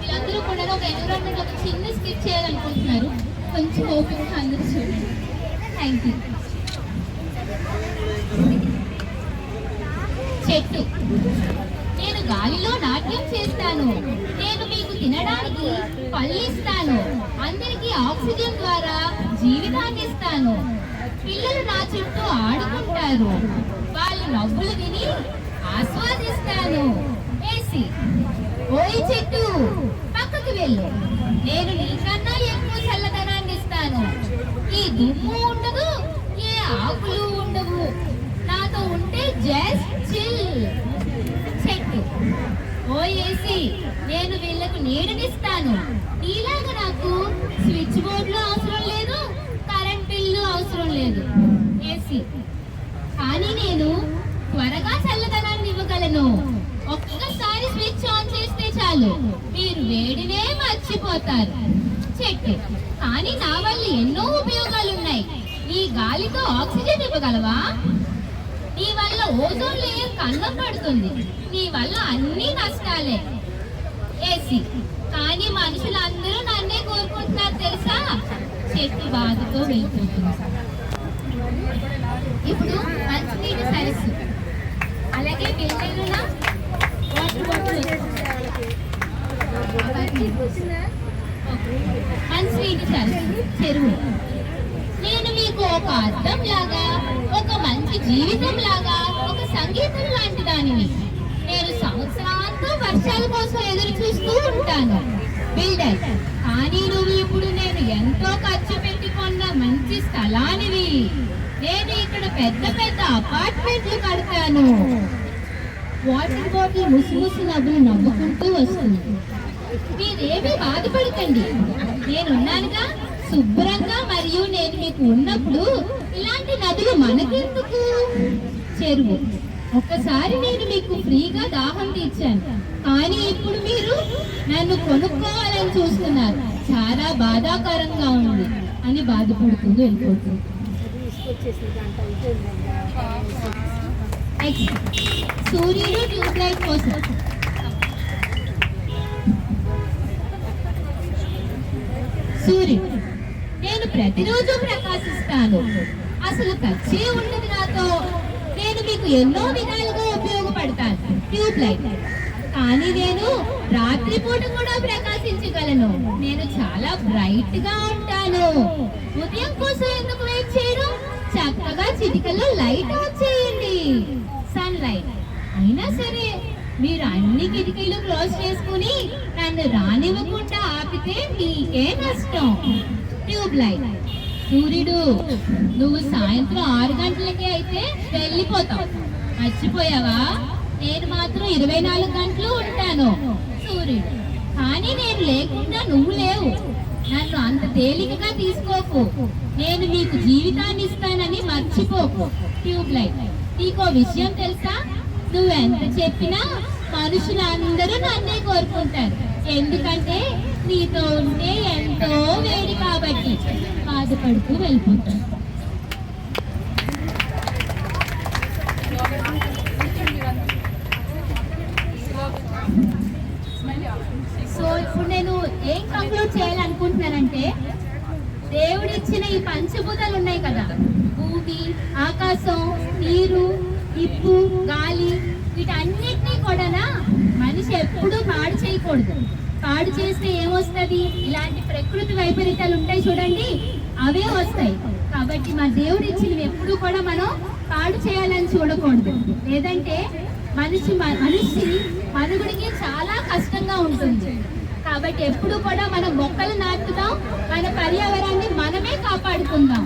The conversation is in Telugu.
వీళ్ళందరూ కూడా ఒక ఎన్విరాన్మెంట్ ఒక చిన్న స్కిప్ చేయాలనుకుంటున్నారు కొంచెం ఓపిక అందరూ చూడండి థ్యాంక్ యూ చెట్టు నేను గాలిలో నాట్యం చేస్తాను నేను మీకు తినడానికి పళ్ళు ఇస్తాను అందరికీ ఆక్సిజన్ ద్వారా జీవితాన్ని ఇస్తాను పిల్లలు నా చుట్టూ ఆడుకుంటారు వాళ్ళు నవ్వులు విని ఆస్వాదిస్తాను. ఏసి ఓయ్ చెట్టు పక్కకు వెళ్ళు. నేను నీకన్నా ఎక్కువ చల్లదనాన్ని ఇస్తాను. ఈ దుమ్ము ఉండదు ఏ ఆకులు ఉండవు. నాతో ఉంటే జస్ట్ చిల్. చెట్టు ఓ ఏసీ నేను వీళ్ళకు నీడనిస్తాను. నీలాగా నాకు స్విచ్ బోర్డులు అవసరం లేదు కరెంట్ బిల్లు అవసరం లేదు. ఏసీ కానీ నేను త్వరగా చల్లదనాన్ని ఇవ్వగలను ఒక్కసారి స్విచ్ ఆన్ చేస్తే చాలు మీరు వేడినే మర్చిపోతారు. చెట్టు. కానీ నా వల్ల ఎన్నో ఉపయోగాలు ఉన్నాయి ఈ గాలితో ఆక్సిజన్ ఇవ్వగలవా? నీ వల్ల ఓజోన్ లేయర్ కన్నం పడుతుంది. నీ వల్ల అన్ని నష్టాలే. ఏసీ. కానీ మనుషులందరూ నన్నే కోరుకుంటున్నారు తెలుసా? చెట్టు బాధతో వెళ్ళిపోతుంది ఇప్పుడు మంచినీటి సరస్సు. అలాగే బిల్డింగ్ల వాటర్ బాటిల్. చెరువు. నేను మీకు ఒక అర్థం లాగా ఒక మంచి జీవితం లాగా ఒక సంగీతం లాంటి దానిని నేను సంవత్సరాంతో వర్షాల కోసం ఎదురు చూస్తూ ఉంటాను. బిల్డర్ కానీ నువ్వు ఇప్పుడు నేను ఎంతో ఖర్చు పెట్టి కొన్న మంచి స్థలానివి. నేను ఇక్కడ పెద్ద పెద్ద అపార్ట్మెంట్లు కడతాను. వాటర్ బాటిల్ ముసిముసి నవ్వులు నవ్వుకుంటూ వస్తుంది. మీరేమీ బాధపడకండి. నేనున్నానుగా శుభ్రంగా మరియు నేను మీకు ఉన్నప్పుడు ఇలాంటి నదులు మనకెందుకు? చెరువు. ఒక్కసారి నేను మీకు ఫ్రీగా దాహం తీర్చాను. కానీ ఇప్పుడు మీరు నన్ను కొనుక్కోవాలని చూస్తున్నారు. చాలా బాధాకరంగా ఉంది అని బాధపడుతూ వెళ్ళిపోతుంది. సూర్యుడు ట్యూబ్ లైట్ కోసం సూర్యుడు నేను ప్రతిరోజు ప్రకాశిస్తాను. అసలు ఖర్చే ఉండదు నాతో. నేను మీకు ఎన్నో విధాలుగా ఉపయోగపడతాను. Tube light. కానీ నేను రాత్రిపూట కూడా ప్రకాశించగలను. నేను చాలా బ్రైట్గా ఉంటాను. ఉదయం కోసం ఎందుకు వెయిట్ చేయను చక్కగా చిటికలో లైట్ ఆఫ్ సన్లైట్. అయినా సరే మీరు అన్ని కిటికీలు క్లోజ్ చేసుకుని నన్ను రానివ్వకుండా ఆపితే మీకే నష్టం. Tube light. సూర్యుడు నువ్వు సాయంత్రం ఆరు గంటలకే అయితే వెళ్ళిపోతావు. మర్చిపోయావా? నేను మాత్రం ఇరవై నాలుగు గంటలు ఉంటాను సూర్యుడు. కానీ నేను లేకుండా నువ్వు లేవు. నన్ను అంత తేలికగా తీసుకోకు. నేను నీకు జీవితాన్ని ఇస్తానని మర్చిపోకు. Tube light. నీకో విషయం తెలుసా? నువ్వు ఎంత చెప్పినా మనుషులందరూ నన్నే కోరుకుంటారు. ఎందుకంటే నీతో ఉంటే ఎంతో వేడి కాబట్టి బాధపడుతూ వెళ్ళిపోతాను సో ఇప్పుడు నేను ఏం కంక్లూడ్ చేయాలనుకుంటున్నానంటే దేవుడిచ్చిన ఈ పంచభూతాలు ఉన్నాయి కదా. భూమి ఆకాశం నీరు నిప్పు గాలి వీటన్నిటినీ కూడా మనిషి ఎప్పుడూ పాడు చేయకూడదు. పాడు చేస్తే ఏమొస్తుంది? ఇలాంటి ప్రకృతి వైపరీత్యాలు ఉంటాయి చూడండి అవే వస్తాయి. కాబట్టి మా దేవుడు ఇచ్చినవి ఎప్పుడు కూడా మనం పాడు చేయాలని చూడకూడదు. లేదంటే మనిషి మనిషి మనుగుడికి చాలా కష్టంగా ఉంటుంది. కాబట్టి ఎప్పుడు కూడా మనం మొక్కలు నాటుదాం మన పర్యావరణాన్ని మనమే కాపాడుకుందాం.